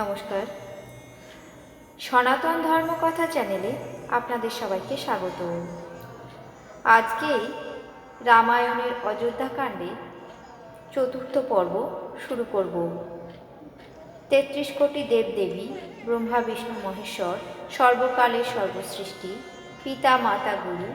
নমস্কার। সনাতন ধর্মকথা চ্যানেলে আপনাদের সবাইকে স্বাগত। আজকে রামায়ণের অযোধ্যাকাণ্ডে চতুর্থ পর্ব শুরু করব। তেত্রিশ কোটি দেবদেবী, ব্রহ্মা, বিষ্ণু, মহেশ্বর, সর্বকালের সর্বসৃষ্টি, পিতা, মাতা, গুরু,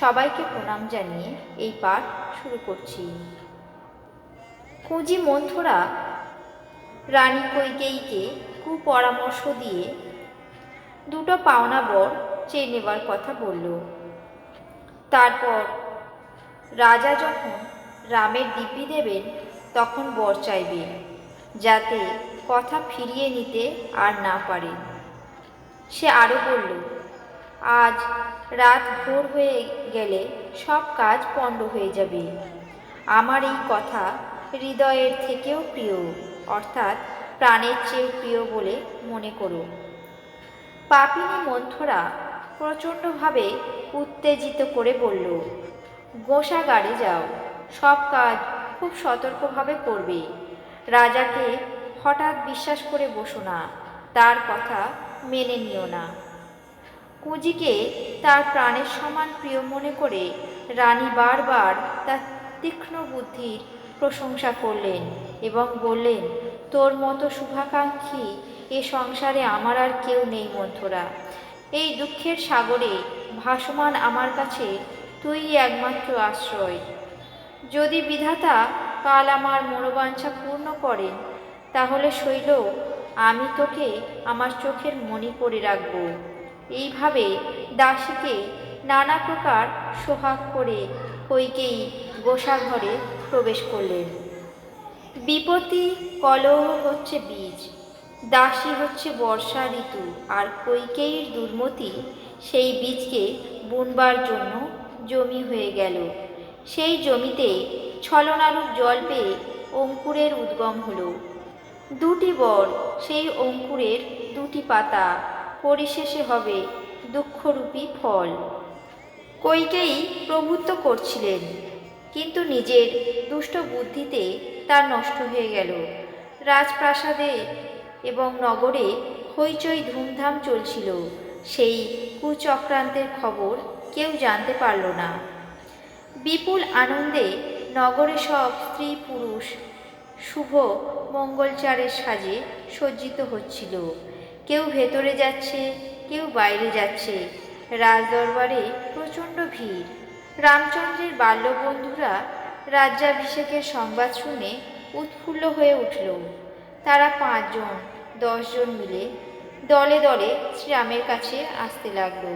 সবাইকে প্রণাম জানিয়ে এই পাঠ শুরু করছি। কুঁজি মন্থরা রানী কৈকেয়ীকে কুপরামর্শ দিয়ে দুটো পাওনা বর চেয়ে নেবার কথা বলল। তারপর রাজা যখন রামের দিব্যি দেবেন, তখন বর চাইবে, যাতে কথা ফিরিয়ে নিতে আর না পারে। সে আরও বলল, আজ রাত ভোর হয়ে গেলে সব কাজ পণ্ড হয়ে যাবে। আমার এই কথা হৃদয়ের থেকেও প্রিয়। অর্থাৎ প্রাণের চেয়ে প্রিয় বলে মনে করো। পাপিনী মন্থরা প্রচণ্ডভাবে উত্তেজিত করে বলল, গোসাগারে যাও, সব কাজ খুব সতর্কভাবে করবে। রাজাকে হঠাৎ বিশ্বাস করে বসো না, তার কথা মেনে নিও না। কুঁজিকে তার প্রাণের সমান প্রিয় মনে করে রানী বারবার তার তীক্ষ্ণ বুদ্ধির প্রশংসা করলেন এবং বললেন, তোর মতো শুভাকাঙ্ক্ষী এ সংসারে আমার আর কেউ নেই মন্থরা এই দুঃখের সাগরে ভাসমান আমার কাছে তুই একমাত্র আশ্রয়। যদি বিধাতা কাল আমার মনোবাঞ্ছা পূর্ণ করেন, তাহলে শৈল, আমি তোকে আমার চোখের মণি করে রাখব। এইভাবে দাসীকে নানা প্রকার সোহাগ করে কৈকেয়ী গোসাঘরে প্রবেশ করলেন। বিপত্তি কলহ হচ্ছে বীজ, দাসী হচ্ছে বর্ষা ঋতু, আর কৈকেয়ীর দুর্মতি সেই বীজকে বুনবার জন্য জমি হয়ে গেল। সেই জমিতে ছলনারূপ জল পেয়ে অঙ্কুরের উদ্গম হলো। দুটি বর, সেই অঙ্কুরের দুটি পাতা, পরিশেষে হবে দুঃখরূপী ফল। কৈকেয়ী প্রভুত্ব করছিলেন। কিন্তু নিজের দুষ্ট বুদ্ধিতে তা নষ্ট হয়ে গেল। রাজপ্রাসাদে এবং নগরে হইচই ধুমধাম চলছিল। সেই কুচক্রান্তের খবর কেউ জানতে পারল না। বিপুল আনন্দে নগরে সব স্ত্রী পুরুষ শুভ মঙ্গলচারের সাজে সজ্জিত হচ্ছিল। কেউ ভেতরে যাচ্ছে, কেউ বাইরে যাচ্ছে। রাজদরবারে প্রচণ্ড ভিড়। রামচন্দ্রের বাল্যবন্ধুরা রাজ্যাভিষেকের সংবাদ শুনে উৎফুল্ল হয়ে উঠল। তারা পাঁচজন, দশজন মিলে দলে দলে শ্রীরামের কাছে আসতে লাগল।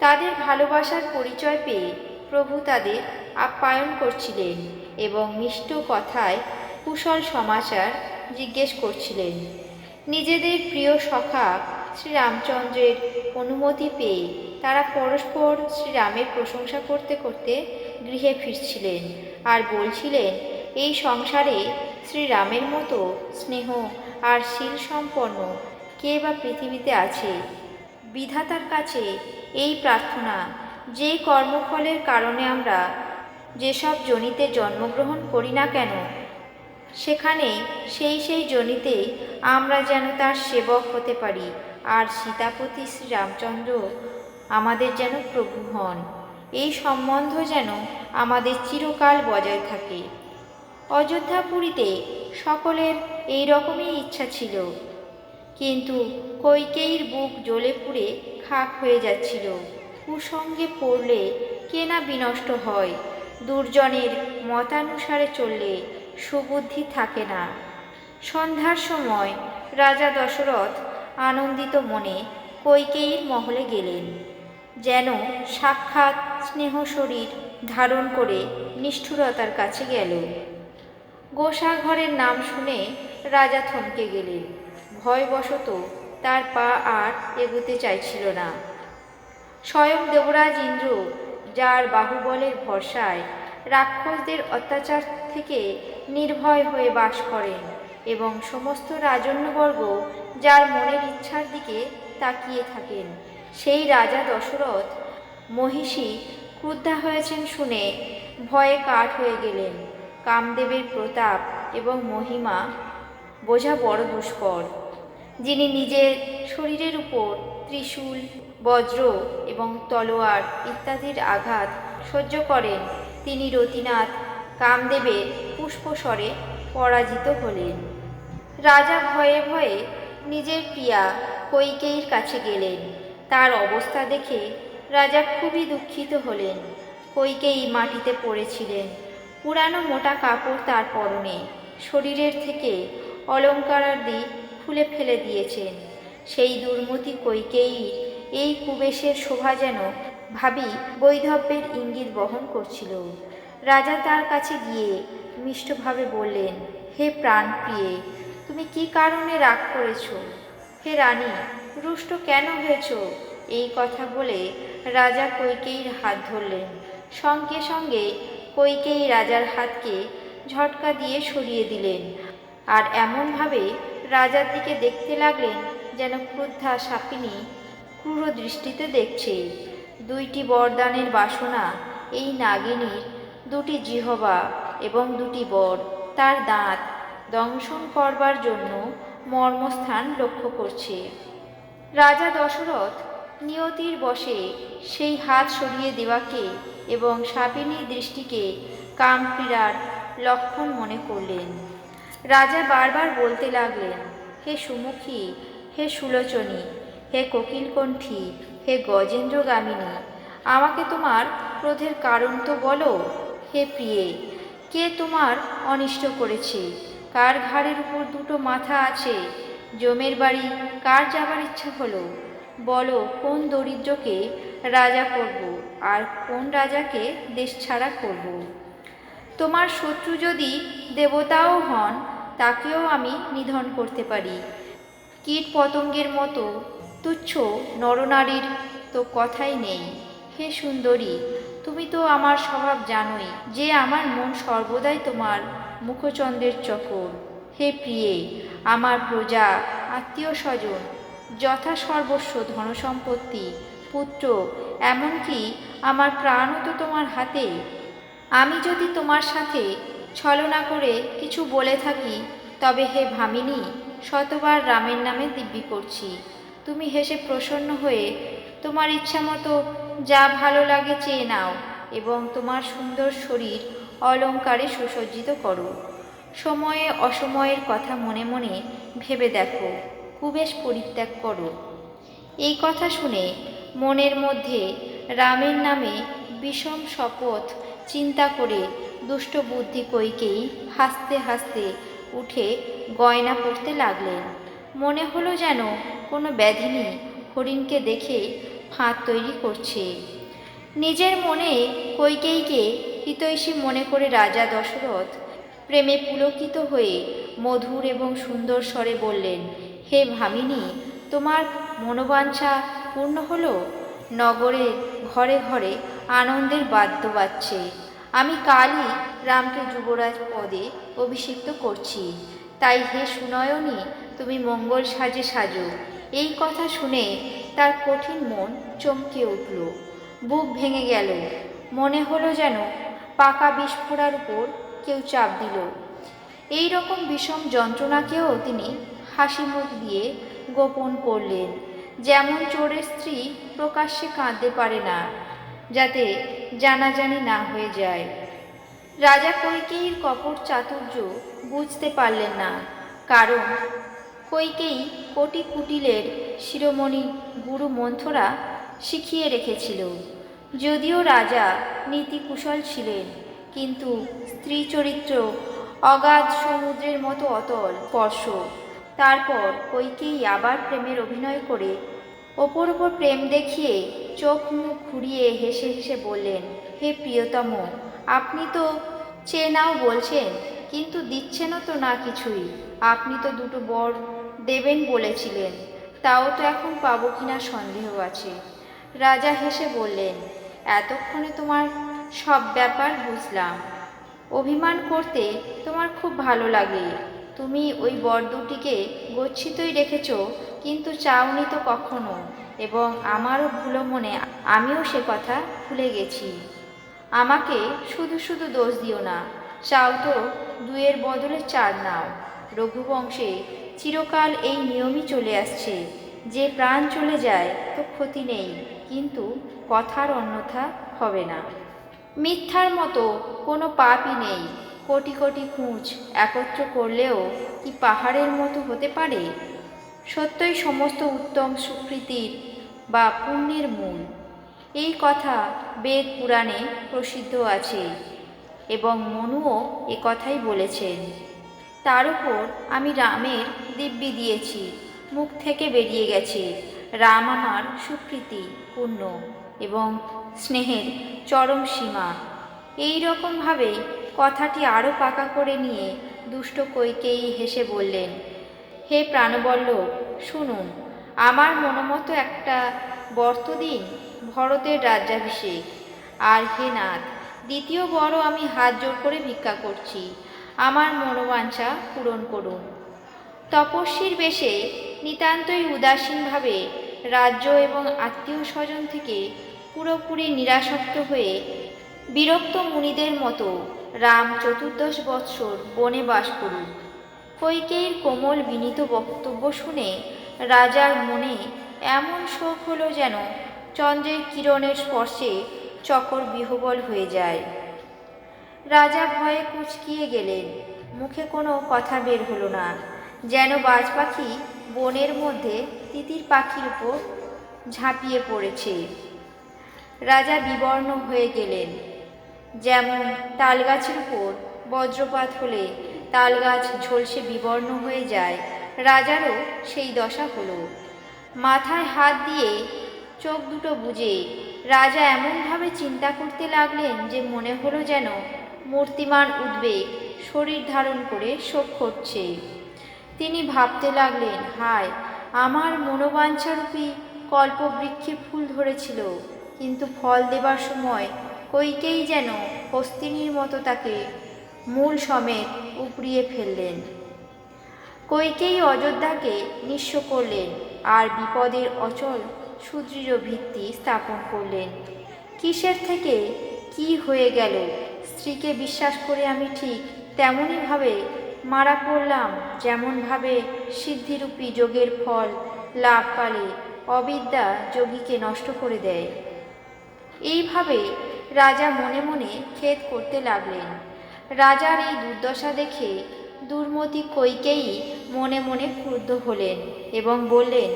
তাদের ভালোবাসার পরিচয় পেয়ে প্রভু তাদের আপ্যায়ন করছিলেন এবং মিষ্ট কথায় কুশল সমাচার জিজ্ঞেস করছিলেন। নিজেদের প্রিয় সখা শ্রীরামচন্দ্রের অনুমতি পেয়ে তারা পরস্পর শ্রীরামের প্রশংসা করতে করতে গৃহে ফিরছিলেন আর বলছিলেন, এই সংসারে শ্রীরামের মতো স্নেহ আর শীল সম্পন্ন কে বা পৃথিবীতে আছে? বিধাতার কাছে এই প্রার্থনা, যে কর্মফলের কারণে আমরা যেসব জনিতে জন্মগ্রহণ করি না কেন, সেখানে সেই সেই জনিতে আমরা যেন তার সেবক হতে পারি। আর সীতাপতি শ্রীরামচন্দ্র আমাদের যেন প্রভু হন। এই সম্বন্ধ যেন আমাদের চিরকাল বজায় থাকে। অযোধ্যাপুরীতে সকলের এই রকমই ইচ্ছা ছিল। কিন্তু কৈকেয়ীর বুক জ্বলে পুড়ে খাক হয়ে যাচ্ছিল। কুসঙ্গে পড়লে কেনা বিনষ্ট হয়। দুর্জনের মতানুসারে চললে সুবুদ্ধি থাকে না। সন্ধ্যার সময় রাজা দশরথ আনন্দিত মনে কৈকেয়ীর মহলে গেলেন। যেন সাক্ষাৎ স্নেহ শরীর ধারণ করে নিষ্ঠুরতার কাছে গেল। গোসাঘরের নাম শুনে রাজা থমকে গেলেন। ভয়বশত তার পা আর এগোতে চাইছিল না। স্বয়ং দেবরাজ ইন্দ্র, যার বাহুবলের ভরসায় রাক্ষসদের অত্যাচার থেকে নির্ভয় হয়ে বাস করেন এবং সমস্ত রাজন্যবর্গ যার মনের ইচ্ছার দিকে তাকিয়ে থাকেন সেই রাজা দশরথ মহিষী ক্রুদ্ধা হয়েছেন শুনে ভয়ে কাঠ হয়ে গেলেন। কামদেবের প্রতাপ এবং মহিমা বোঝা বড় দুষ্কর, যিনি নিজের শরীরের উপর ত্রিশূল, বজ্র এবং তলোয়ার ইত্যাদির আঘাত সহ্য করেন। তিনি রতিনাথ কামদেবের পুষ্পস্বরে পরাজিত হলেন। রাজা ভয়ে ভয়ে নিজের প্রিয়া কৈকেয়ীর কাছে গেলেন। তার অবস্থা দেখে রাজা খুবই দুঃখিত হলেন। কৈকেয়ী মাটিতে পড়েছিলেন। পুরানো মোটা কাপড় তার পরনে, শরীরের থেকে অলঙ্কারাদি খুলে ফেলে দিয়েছেন। সেই দুর্মতি কৈকেয়ী এই কুবেশের শোভা যেন ভাবি বৈধব্যের ইঙ্গিত বহন করছিল। রাজা তার কাছে গিয়ে মিষ্টভাবে বললেন, হে প্রাণপ্রিয়ে, তুমি কি কারণে রাগ করেছ? হে রানী রুষ্ট কেন হয়েছ? এই কথা বলে রাজা কৈকেয়ীর হাত ধরলেন। সঙ্গে সঙ্গে কৈকেয়ী রাজার হাতকে ঝটকা দিয়ে সরিয়ে দিলেন। আর এমনভাবে রাজার দিকে দেখতে লাগলেন যেন ক্রুদ্ধা সাপিনী ক্রূর দৃষ্টিতে দেখছে। দুইটি বরদানের বাসনা, এই নাগিনীর দুটি জিহবা এবং দুটি বর, তার দাঁত দংশন করবার জন্য মর্মস্থান লক্ষ্য করছে। রাজা দশরথ নিয়তির বসে সেই হাত সরিয়ে দেওয়াকে এবং সাপিনীর দৃষ্টিকে কামক্রীড়ার লক্ষণ মনে করলেন। রাজা বারবার বলতে লাগলেন, হে সুমুখী, হে সুলোচনী, হে কোকিলকণ্ঠী, হে গজেন্দ্রগামিনী, আমাকে তোমার ক্রোধের কারণ তো বলো? হে প্রিয়ে, কে তোমার অনিষ্ট করেছে? কার ঘাড়ের উপর দুটো মাথা আছে? জমের বাড়ি কার যাবার ইচ্ছা হলো? বলো, কোন দরিদ্রকে রাজা করব আর কোন রাজাকে দেশ ছাড়া করব? তোমার শত্রু যদি দেবতাও হন, তাকেও আমি নিধন করতে পারি। কীট পতঙ্গের মতো তুচ্ছ নরনারীর তো কথাই নেই। হে সুন্দরী, তুমি তো আমার স্বভাব জানোই যে আমার মন সর্বদাই তোমার মুখচন্দ্রের চকর। হে প্রিয়ে আমার প্রজা, আত্মীয় স্বজন, যথা সর্বস্ব ধনসম্পত্তি, পুত্র, এমনকি আমার প্রাণও তো তোমার হাতে। আমি যদি তোমার সাথে ছলনা করে কিছু বলে থাকি, তবে হে ভামিনী, শতবার রামের নামে দিব্যি করছি। তুমি হেসে প্রসন্ন হয়ে, তোমার ইচ্ছা মতো যা ভালো লাগে চেয়ে নাও এবং তোমার সুন্দর শরীর অলঙ্কারে সুসজ্জিত করো। সময়ে অসময়ের কথা মনে মনে ভেবে দেখো, কুবেশ পরিত্যাগ করো। এই কথা শুনে মনের মধ্যে রামের নামে বিষম শপথ চিন্তা করে দুষ্ট বুদ্ধি কইকেই হাসতে হাসতে উঠে গয়না পরতে লাগলেন। মনে হলো যেন কোনো ব্যাধিনী হরিণকে দেখে ফাঁদ তৈরি করছে। নিজের মনে কৈকেয়ীকে হিতৈষী মনে করে রাজা দশরথ প্রেমে পুলকিত হয়ে মধুর এবং সুন্দর স্বরে বললেন, হে ভামিনী, তোমার মনোবাঞ্ছা পূর্ণ হলো? নগরে, ঘরে ঘরে আনন্দের বাদ্য বাজছে। আমি কালই রামকে যুবরাজ পদে অভিষিক্ত করছি। তাই হে সুনয়নী, তুমি মঙ্গল সাজে সাজো। এই কথা শুনে তার কঠিন মন চমকে উঠল। বুক ভেঙে গেল। মনে হলো যেন পাকা বিস্ফোরার উপর কেউ চাপ দিল। এই রকম বিষম যন্ত্রণাকেও তিনি হাসি মুখ দিয়ে গোপন করলেন। যেমন চোরের স্ত্রী প্রকাশ্যে কাঁদতে পারে না, যাতে জানাজানি না হয়ে যায়। রাজা কৈকেয়ীর কপট চাতুর্য বুঝতে পারলেন না, কারণ কৈকেয়ী কোটি কুটিলের শিরোমণি গুরু মন্থরা শিখিয়ে রেখেছিল। যদিও রাজা নীতিকুশল ছিলেন কিন্তু স্ত্রী চরিত্র অগাধ সমুদ্রের মতো অতল, স্পর্শ। তারপর কৈকেয়ী আবার প্রেমের অভিনয় করে। ওপর ওপর প্রেম দেখিয়ে চোখ মুখ ঘুরিয়ে হেসে হেসে বললেন, হে প্রিয়তম, আপনি তো চেয়ে নাও বলছেন, কিন্তু দিচ্ছেনও তো না কিছুই। আপনি তো দুটো বর দেবেন বলেছিলেন, তাও তো এখন পাবো কিনা সন্দেহ আছে। রাজা হেসে বললেন, এতক্ষণে তোমার সব ব্যাপার বুঝলাম। অভিমান করতে তোমার খুব ভালো লাগে। তুমি ওই বর দুটিকে গচ্ছিতই রেখেছ, কিন্তু চাওনি তো কখনো, এবং আমারও ভুলো মনে আমিও সে কথা ভুলে গেছি। আমাকে শুধু শুধু দোষ দিও না, চাও তো দুয়ের বদলে চার নাও। রঘুবংশে চিরকাল এই নিয়মই চলে আসছে, যে প্রাণ চলে যায় তো ক্ষতি নেই, কিন্তু কথার অন্যথা হবে না। মিথ্যার মতো কোনো পাপই নেই। কোটি কোটি খুঁজ একত্র করলেও কি পাহাড়ের মতো হতে পারে? সত্যই সমস্ত উত্তম সুকৃতির বা পুণ্যের মূল। এই কথা বেদ পুরাণে প্রসিদ্ধ আছে এবং মনুও এ কথাই বলেছেন। তার উপর আমি রামের দিব্যি দিয়েছি, মুখ থেকে বেরিয়ে গেছে। রাম আমার সুকৃতি, পুণ্য। এবং স্নেহের চরম সীমা। এই রকমভাবে কথাটি আরও পাকা করে নিয়ে দুষ্ট কৈকেয়ী হেসে বললেন, হে প্রাণবল্ল, শুনুন, আমার মনোমতো একটা বর্ত দিন ভরতের রাজ্যাভিষেক। আর হে নাথ, দ্বিতীয় বড় আমি হাত জোর করে ভিক্ষা করছি। আমার মনোবাঞ্ছা পূরণ করুন। তপস্বীর বেশে নিতান্তই উদাসীনভাবে রাজ্য এবং আত্মীয় স্বজন থেকে পুরোপুরি নিরাসক্ত হয়ে বিরক্ত মুনিদের মতো রাম চতুর্দশ বৎসর বনে বাস করুন। কৈকেয়ীর কোমল বিনীত বক্তব্য শুনে রাজার মনে এমন শোক হলো যেন চন্দ্রের কিরণের স্পর্শে চকর বিহবল হয়ে যায়। রাজা ভয়ে কুচকিয়ে গেলেন, মুখে কোনো কথা বের হলো না। যেন বাজ পাখি বনের মধ্যে তিতির পাখির উপর ঝাঁপিয়ে পড়েছে। রাজা বিবর্ণ হয়ে গেলেন। যেমন তালগাছের উপর বজ্রপাত হলে তালগাছ ঝলসে বিবর্ণ হয়ে যায়, রাজারও সেই দশা হলো। মাথায় হাত দিয়ে চোখ দুটো বুজে রাজা এমনভাবে চিন্তা করতে লাগলেন যে মনে হলো যেন মূর্তিমান উদ্বেগ শরীর ধারণ করে শোক করছে। তিনি ভাবতে লাগলেন, হায় আমার মনোবাঞ্ছারূপী কল্পবৃক্ষে ফুল ধরেছিল, কিন্তু ফল দেবার সময় কইকেই যেন হস্তিনীর মতো তাকে মূল সমেত উপড়িয়ে ফেললেন। কৈকেয়ী অযোধ্যাকে নিঃস্ব করলেন, আর বিপদের অচল সুদৃঢ় ভিত্তি স্থাপন করলেন। কিসের থেকে কি হয়ে গেল? স্ত্রীকে বিশ্বাস করে আমি ঠিক তেমনইভাবে মারা পড়লাম, যেমনভাবে সিদ্ধিরূপী যোগের ফল লাভ পালে অবিদ্যা যোগীকে নষ্ট করে দেয়। এইভাবে রাজা মনে মনে খেদ করতে লাগলেন। রাজার এই দুর্দশা দেখে দুর্মতি কৈকেয়ী মনে মনে ক্রুদ্ধ হলেন এবং বললেন,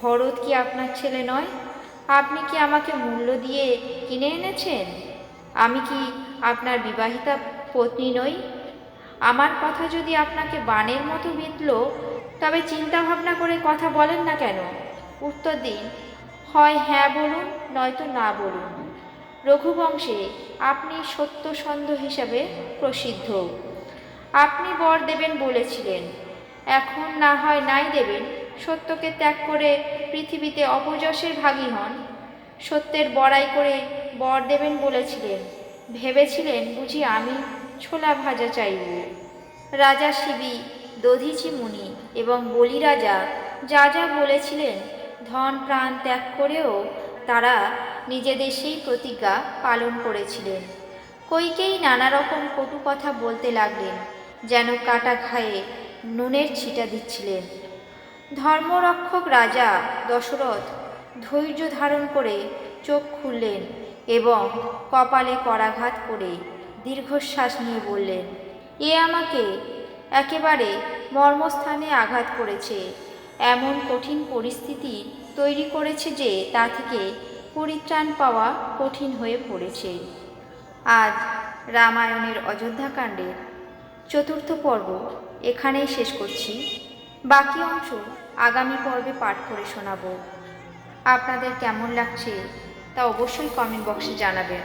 ভরত কি আপনার ছেলে নয়? আপনি কি আমাকে মূল্য দিয়ে কিনে এনেছেন? আমি কি আপনার বিবাহিতা পত্নী নই? আমার কথা যদি আপনাকে বানের মতো বিঁধল, তবে চিন্তা ভাবনা করে কথা বলেন না কেন? উত্তর দিন, হয় হ্যাঁ বলুন, নয়তো না বলুন। রঘুবংশে আপনি সত্যসন্ধ হিসাবে প্রসিদ্ধ। আপনি বর দেবেন বলেছিলেন। এখন না হয় নাই দেবেন, সত্যকে ত্যাগ করে পৃথিবীতে অপযশের ভাগী হন। সত্যের বড়াই করে বর দেবেন বলেছিলেন। ভেবেছিলেন বুঝি আমি ছোলা ভাজা চাইব রাজা শিবি, দধিচি মুনি এবং বলি রাজা যা যা বলেছিলেন, ধন প্রাণ ত্যাগ করেও তারা নিজেদের সেই প্রতিজ্ঞা পালন করেছিলেন। কইকেই নানা রকম কটু কথা বলতে লাগলেন, যেন কাটা ঘায়ে নুনের ছিটা দিচ্ছিলেন। ধর্মরক্ষক রাজা দশরথ ধৈর্য ধারণ করে চোখ খুললেন এবং কপালে করাঘাত করে দীর্ঘশ্বাস নিয়ে বললেন, এ আমাকে একেবারে মর্মস্থানে আঘাত করেছে। এমন কঠিন পরিস্থিতি তৈরি করেছে যে তা থেকে পরিত্রাণ পাওয়া কঠিন হয়ে পড়েছে। আজ রামায়ণের অযোধ্যাকাণ্ডের চতুর্থ পর্ব এখানেই শেষ করছি। বাকি অংশ আগামী পর্বে পাঠ করে শোনাব। আপনাদের কেমন লাগছে তা অবশ্যই কমেন্ট বক্সে জানাবেন।